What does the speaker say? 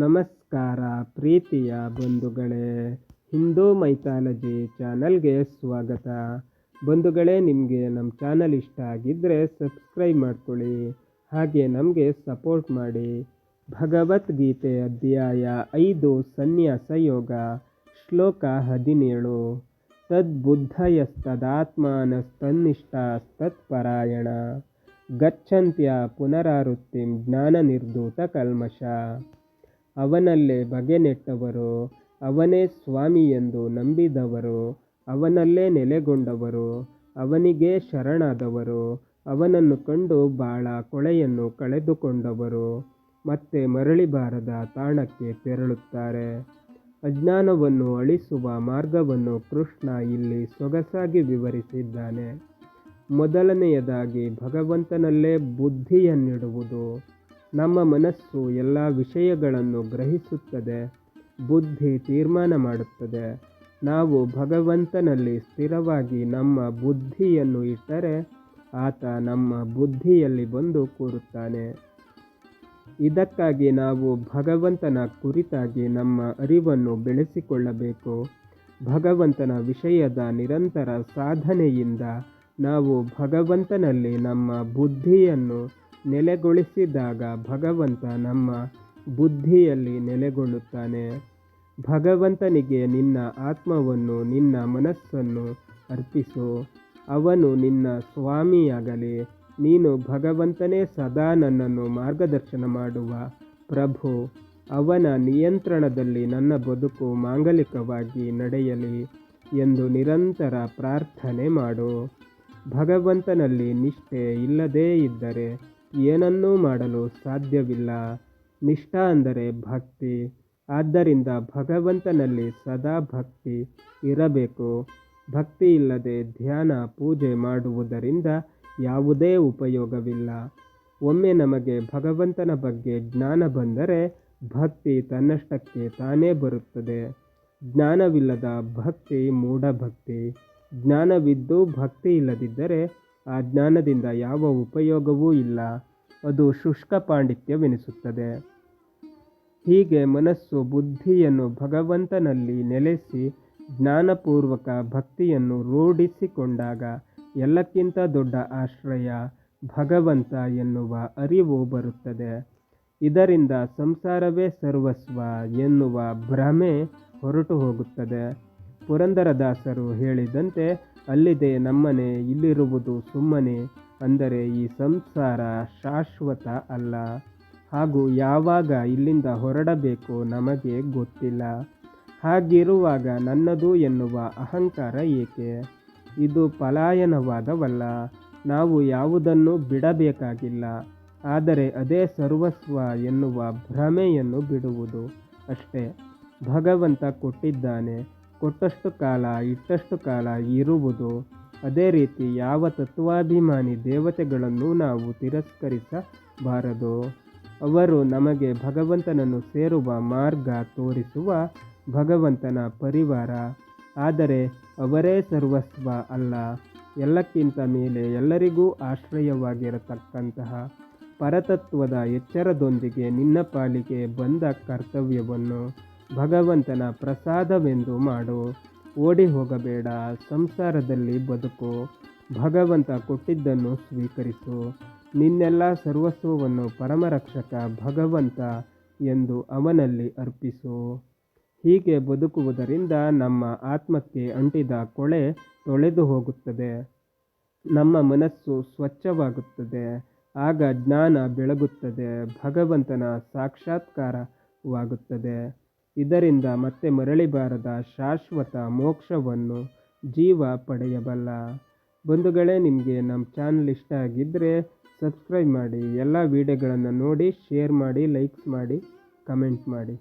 ನಮಸ್ಕಾರ ಪ್ರೀತಿಯ ಬಂಧುಗಳೇ, ಹಿಂದೂ ಮೈಥಾಲಜಿ ಚಾನಲ್ಗೆ ಸ್ವಾಗತ. ಬಂಧುಗಳೇ, ನಿಮಗೆ ನಮ್ಮ ಚಾನಲ್ ಇಷ್ಟ ಆಗಿದ್ದರೆ ಸಬ್ಸ್ಕ್ರೈಬ್ ಮಾಡ್ಕೊಳ್ಳಿ, ಹಾಗೆ ನಮಗೆ ಸಪೋರ್ಟ್ ಮಾಡಿ. ಭಗವದ್ಗೀತೆ ಅಧ್ಯಾಯ ಐದು, ಸನ್ಯಾಸ ಯೋಗ, ಶ್ಲೋಕ ಹದಿನೇಳು. ತದ್ಬುದ್ಧಯಸ್ತದಾತ್ಮಾನಸ್ತನ್ನಿಷ್ಠಾಸ್ತತ್ಪರಾಯಣ ಗಚ್ಚಂತ್ಯ ಪುನರಾವೃತ್ತಿಂ ಜ್ಞಾನನಿರ್ಧೂತ ಕಲ್ಮಷ. ಅವನಲ್ಲೇ ಬಗೆನೆಟ್ಟವರು, ಅವನೇ ಸ್ವಾಮಿ ಎಂದು ನಂಬಿದವರು, ಅವನಲ್ಲೇ ನೆಲೆಗೊಂಡವರು, ಅವನಿಗೇ ಶರಣಾದವರು, ಅವನನ್ನು ಕಂಡು ಬಾಳ ಕೊಳೆಯನ್ನು ಕಳೆದುಕೊಂಡವರು, ಮತ್ತೆ ಮರಳಿ ಬಾರದ ತಾಣಕ್ಕೆ ತೆರಳುತ್ತಾರೆ. ಅಜ್ಞಾನವನ್ನು ಅಳಿಸುವ ಮಾರ್ಗವನ್ನು ಕೃಷ್ಣ ಇಲ್ಲಿ ಸೊಗಸಾಗಿ ವಿವರಿಸಿದ್ದಾನೆ. ಮೊದಲನೆಯದಾಗಿ ಭಗವಂತನಲ್ಲೇ ಬುದ್ಧಿಯನ್ನಿಡುವುದು. ನಮ್ಮ ಮನಸ್ಸು ಎಲ್ಲ ವಿಷಯಗಳನ್ನು ಗ್ರಹಿಸುತ್ತದೆ, ಬುದ್ಧಿ ತೀರ್ಮಾನ ಮಾಡುತ್ತದೆ. ನಾವು ಭಗವಂತನಲ್ಲಿ ಸ್ಥಿರವಾಗಿ ನಮ್ಮ ಬುದ್ಧಿಯನ್ನು ಇಟ್ಟರೆ ಆತ ನಮ್ಮ ಬುದ್ಧಿಯಲ್ಲಿ ಬಂದು ಕೂರುತ್ತಾನೆ. ಇದಕ್ಕಾಗಿ ನಾವು ಭಗವಂತನ ಕುರಿತಾಗಿ ನಮ್ಮ ಅರಿವನ್ನು ಬೆಳೆಸಿಕೊಳ್ಳಬೇಕು. ಭಗವಂತನ ವಿಷಯದ ನಿರಂತರ ಸಾಧನೆಯಿಂದ ನಾವು ಭಗವಂತನಲ್ಲಿ ನಮ್ಮ ಬುದ್ಧಿಯನ್ನು ನೆಲೆಗೊಳಿಸಿದಾಗ ಭಗವಂತ ನಮ್ಮ ಬುದ್ಧಿಯಲ್ಲಿ ನೆಲೆಗೊಳ್ಳುತ್ತಾನೆ. ಭಗವಂತನಿಗೆ ನಿನ್ನ ಆತ್ಮವನ್ನು, ನಿನ್ನ ಮನಸ್ಸನ್ನು ಅರ್ಪಿಸು. ಅವನು ನಿನ್ನ ಸ್ವಾಮಿಯಾಗಲಿ, ನೀನು ಭಗವಂತನೇ ಸದಾ ನನ್ನನ್ನು ಮಾರ್ಗದರ್ಶನ ಮಾಡುವ ಪ್ರಭು. ಅವನ ನಿಯಂತ್ರಣದಲ್ಲಿ ನನ್ನ ಬದುಕು ಮಾಂಗಲಿಕವಾಗಿ ನಡೆಯಲಿ ಎಂದು ನಿರಂತರ ಪ್ರಾರ್ಥನೆ ಮಾಡು. ಭಗವಂತನಲ್ಲಿ ನಿಷ್ಠೆ ಇಲ್ಲದೇ ಇದ್ದರೆ ಏನನ್ನೂ ಮಾಡಲು ಸಾಧ್ಯವಿಲ್ಲ. ನಿಷ್ಠ ಅಂದರೆ ಭಕ್ತಿ. ಆದ್ದರಿಂದ ಭಗವಂತನಲ್ಲಿ ಸದಾ ಭಕ್ತಿ ಇರಬೇಕು. ಭಕ್ತಿ ಇಲ್ಲದೆ ಧ್ಯಾನ, ಪೂಜೆ ಮಾಡುವುದರಿಂದ ಯಾವುದೇ ಉಪಯೋಗವಿಲ್ಲ. ಒಮ್ಮೆ ನಮಗೆ ಭಗವಂತನ ಬಗ್ಗೆ ಜ್ಞಾನ ಬಂದರೆ ಭಕ್ತಿ ತನ್ನಷ್ಟಕ್ಕೆ ತಾನೇ ಬರುತ್ತದೆ. ಜ್ಞಾನವಿಲ್ಲದ ಭಕ್ತಿ ಮೂಢಭಕ್ತಿ. ಜ್ಞಾನವಿದ್ದು ಭಕ್ತಿ ಇಲ್ಲದಿದ್ದರೆ ಆ ಜ್ಞಾನದಿಂದ ಯಾವ ಉಪಯೋಗವೂ ಇಲ್ಲ. ಅದು ಶುಷ್ಕ ಪಾಂಡಿತ್ಯವೆನಿಸುತ್ತದೆ. ಹೀಗೆ ಮನಸ್ಸು ಬುದ್ಧಿಯನ್ನು ಭಗವಂತನಲ್ಲಿ ನೆಲೆಸಿ ಜ್ಞಾನಪೂರ್ವಕ ಭಕ್ತಿಯನ್ನು ರೂಢಿಸಿಕೊಂಡಾಗ ಎಲ್ಲಕ್ಕಿಂತ ದೊಡ್ಡ ಆಶ್ರಯ ಭಗವಂತ ಎನ್ನುವ ಅರಿವು ಬರುತ್ತದೆ. ಇದರಿಂದ ಸಂಸಾರವೇ ಸರ್ವಸ್ವ ಎನ್ನುವ ಭ್ರಮೆ ಹೊರಟು ಹೋಗುತ್ತದೆ. ಪುರಂದರದಾಸರು ಹೇಳಿದಂತೆ ಅಲ್ಲಿದೆ ನಮ್ಮನೆ, ಇಲ್ಲಿರುವುದು ಸುಮ್ಮನೆ ಅಂದರೆ ಈ ಸಂಸಾರ ಶಾಶ್ವತ ಅಲ್ಲ. ಹಾಗೂ ಯಾವಾಗ ಇಲ್ಲಿಂದ ಹೊರಡಬೇಕು ನಮಗೆ ಗೊತ್ತಿಲ್ಲ. ಹಾಗಿರುವಾಗ ನನ್ನದು ಎನ್ನುವ ಅಹಂಕಾರ ಏಕೆ? ಇದು ಪಲಾಯನವಾದವಲ್ಲ. ನಾವು ಯಾವುದನ್ನು ಬಿಡಬೇಕಾಗಿಲ್ಲ. ಆದರೆ ಅದೇ ಸರ್ವಸ್ವ ಎನ್ನುವ ಭ್ರಮೆಯನ್ನು ಬಿಡುವುದು ಅಷ್ಟೇ. ಭಗವಂತ ಕೊಟ್ಟಿದ್ದಾನೆ. ಕೊಟ್ಟಷ್ಟು ಕಾಲ, ಇಟ್ಟಷ್ಟು ಕಾಲ ಇರುವುದು. ಅದೇ ರೀತಿ ಯಾವ ತತ್ವಾಭಿಮಾನಿ ದೇವತೆಗಳನ್ನು ನಾವು ತಿರಸ್ಕರಿಸಬಾರದು. ಅವರು ನಮಗೆ ಭಗವಂತನನ್ನು ಸೇರುವ ಮಾರ್ಗ ತೋರಿಸುವ ಭಗವಂತನ ಪರಿವಾರ. ಆದರೆ ಅವರೇ ಸರ್ವಸ್ವ ಅಲ್ಲ. ಎಲ್ಲಕ್ಕಿಂತ ಮೇಲೆ ಎಲ್ಲರಿಗೂ ಆಶ್ರಯವಾಗಿರತಕ್ಕಂತಹ ಪರತತ್ವದ ಎಚ್ಚರದೊಂದಿಗೆ ನಿನ್ನ ಪಾಲಿಗೆ ಬಂದ ಕರ್ತವ್ಯವನ್ನು ಭಗವಂತನ ಪ್ರಸಾದವೆಂದು ಮಾಡು. ಓಡಿ ಹೋಗಬೇಡ, ಸಂಸಾರದಲ್ಲಿ ಬದುಕು. ಭಗವಂತ ಕೊಟ್ಟಿದ್ದನ್ನು ಸ್ವೀಕರಿಸು. ನಿನ್ನೆಲ್ಲ ಸರ್ವಸ್ವವನ್ನು ಪರಮರಕ್ಷಕ ಭಗವಂತ ಎಂದು ಅವನಲ್ಲಿ ಅರ್ಪಿಸು. ಹೀಗೆ ಬದುಕುವುದರಿಂದ ನಮ್ಮ ಆತ್ಮಕ್ಕೆ ಅಂಟಿದ ಕೊಳೆ ತೊಳೆದು ಹೋಗುತ್ತದೆ. ನಮ್ಮ ಮನಸ್ಸು ಸ್ವಚ್ಛವಾಗುತ್ತದೆ. ಆಗ ಜ್ಞಾನ ಬೆಳಗುತ್ತದೆ. ಭಗವಂತನ ಸಾಕ್ಷಾತ್ಕಾರವಾಗುತ್ತದೆ. ಇದರಿಂದ ಮತ್ತೆ ಮರಳಿ ಬಾರದ ಶಾಶ್ವತ ಮೋಕ್ಷವನ್ನು ಜೀವ ಪಡೆಯಬಲ್ಲ. ಬಂಧುಗಳೇ, ನಿಮಗೆ ನಮ್ಮ ಚಾನಲ್ ಇಷ್ಟ ಆಗಿದ್ದರೆ ಸಬ್ಸ್ಕ್ರೈಬ್ ಮಾಡಿ, ಎಲ್ಲ ವೀಡಿಯೋಗಳನ್ನು ನೋಡಿ, ಶೇರ್ ಮಾಡಿ, ಲೈಕ್ಸ್ ಮಾಡಿ, ಕಮೆಂಟ್ ಮಾಡಿ.